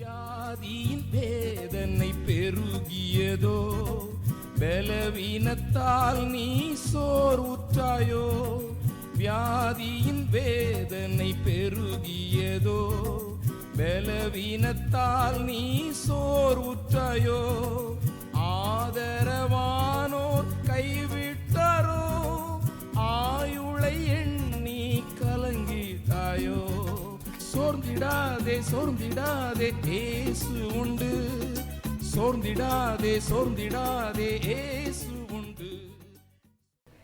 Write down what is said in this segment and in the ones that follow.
வியாதியின் வேதனை பெருகியதோ? பலவீனத்தால் நீ சோர்வுற்றாயோ? வியாதியின் வேதனை பெருகியதோ? பலவீனத்தால் நீ சோர்வுற்றாயோ? சோர்ந்திடாதே சோர்ந்திடாதே ஏசு உண்டு. சோர்ந்திடாதே சோர்ந்திடாதே ஏசு உண்டு.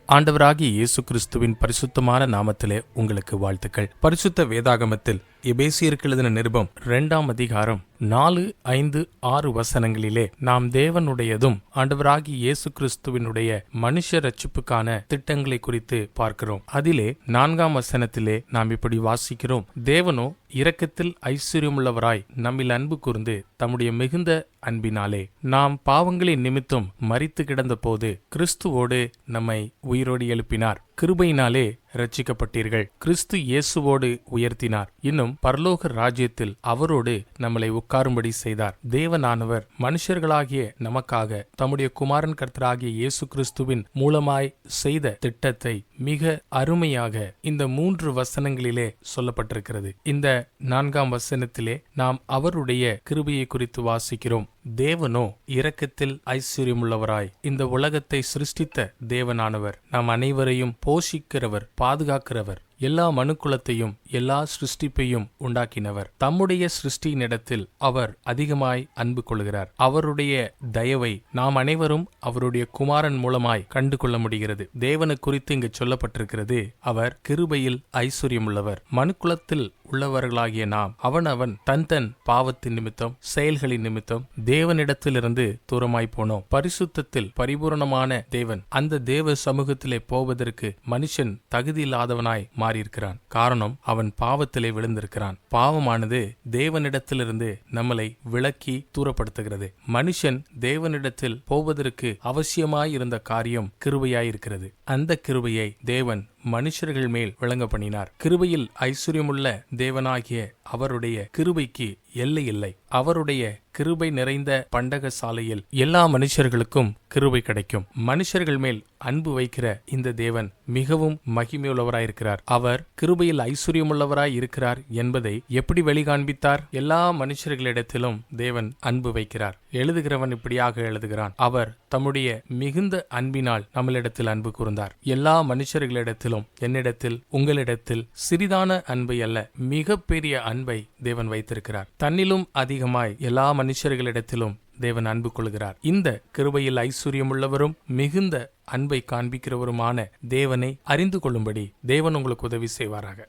ஆண்டவராகிய இயேசு கிறிஸ்துவின் பரிசுத்தமான நாமத்திலே உங்களுக்கு வாழ்த்துக்கள். பரிசுத்த வேதாகமத்தில் எபேசியருக்கு எழுதின நிருபம் இரண்டாம் அதிகாரம் நாலு ஐந்து ஆறு வசனங்களிலே நாம் தேவனுடையதும் ஆண்டவராகி இயேசு கிறிஸ்துவினுடைய மனுஷ ரட்சிப்புக்கான திட்டங்களை குறித்து பார்க்கிறோம். அதிலே நான்காம் வசனத்திலே நாம் இப்படி வாசிக்கிறோம். தேவனோ இரக்கத்தில் ஐஸ்வர்யமுள்ளவராய் நம்மில் அன்பு கூர்ந்து தம்முடைய மிகுந்த அன்பினாலே நாம் பாவங்களின் நிமித்தம் மறித்து கிடந்த போது கிறிஸ்துவோடு நம்மை உயிரோடு எழுப்பினார். கிருபையினாலே ரட்சிக்கப்பட்டீர்கள். கிறிஸ்து இயேசுவோடு உயர்த்தினார். இன்னும் பரலோக ராஜ்யத்தில் அவரோடு நம்மளை உட்காரும்படி செய்தார். தேவனானவர் மனுஷர்களாகிய நமக்காக தம்முடைய குமாரன் கர்த்தராகிய இயேசு கிறிஸ்துவின் மூலமாய் செய்த திட்டத்தை மிக அருமையாக இந்த மூன்று வசனங்களிலே சொல்லப்பட்டிருக்கிறது. இந்த நான்காம் வசனத்திலே நாம் அவருடைய கிருபையை குறித்து வாசிக்கிறோம். தேவனோ இரக்கத்தில் ஐஸ்வர்யமுள்ளவராய். இந்த உலகத்தை சிருஷ்டித்த தேவனானவர். நாம் அனைவரையும் போஷிக்கிறவர் பாதுகாக்கிறவர். எல்லா மனுக்குலத்தையும் எல்லா சிருஷ்டிப்பையும் உண்டாக்கினவர். தம்முடைய சிருஷ்டியினிடத்தில் அவர் அதிகமாய் அன்பு கொள்கிறார். அவருடைய தயவை நாம் அனைவரும் அவருடைய குமாரன் மூலமாய் கண்டு கொள்ள முடிகிறது. தேவனை குறித்து இங்கு சொல்லப்பட்டிருக்கிறது அவர் கிருபையில் ஐஸ்வர்யமுள்ளவர். மனுக்குலத்தில் உள்ளவர்களாகிய நாம் அவன் அவன் தன் தன் பாவத்தின் நிமித்தம் செயல்களின் நிமித்தம் தேவனிடத்திலிருந்து தூரமாய் போனோம். பரிசுத்தத்தில் பரிபூரணமான தேவன் அந்த தேவ சமூகத்திலே போவதற்கு மனுஷன் தகுதியில்லாதவனாய் மாறியிருக்கிறான். காரணம் அவன் பாவத்திலே விழுந்திருக்கிறான். பாவமானது தேவனிடத்திலிருந்து நம்மளை விலக்கி தூரப்படுத்துகிறது. மனுஷன் தேவனிடத்தில் போவதற்கு அவசியமாய் இருந்த காரியம் கிருபையாயிருக்கிறது. அந்த கிருபையை தேவன் மனுஷர்கள் மேல் விளங்க பண்ணினார் கிருபையில் ஐஸ்வர்யமுள்ள தேவனாகிய அவருடைய கிருபைக்கு எல்லை இல்லை. அவருடைய கிருபை நிறைந்த பண்டக சாலையில் எல்லா மனுஷர்களுக்கும் கிருபை கிடைக்கும். மனுஷர்கள் மேல் அன்பு வைக்கிற இந்த தேவன் மிகவும் மகிமையுள்ளவராயிருக்கிறார். அவர் கிருபையில் ஐஸ்வர்யமுள்ளவராய் இருக்கிறார் என்பதை எப்படி வெளிகாண்பித்தார்? எல்லா மனுஷர்களிடத்திலும் தேவன் அன்பு வைக்கிறார். எழுதுகிறவன் இப்படியாக எழுதுகிறான். அவர் தம்முடைய மிகுந்த அன்பினால் நம்மளிடத்தில் அன்பு கூர்ந்தார். எல்லா மனுஷர்களிடத்திலும் என்னிடத்தில் உங்களிடத்தில் சிறிதான அன்பை அல்ல மிக பெரிய அன்பை தேவன் வைத்திருக்கிறார். தன்னிலும் அதிகமாய் எல்லா மனுஷர்களிடத்திலும் தேவன் அன்பு கொள்கிறார். இந்த கிருபையில் ஐஸ்வர்யமுள்ளவரும் மிகுந்த அன்பை காண்பிக்கிறவருமான தேவனை அறிந்து கொள்ளும்படி தேவன் உங்களுக்கு உதவி செய்வாராக.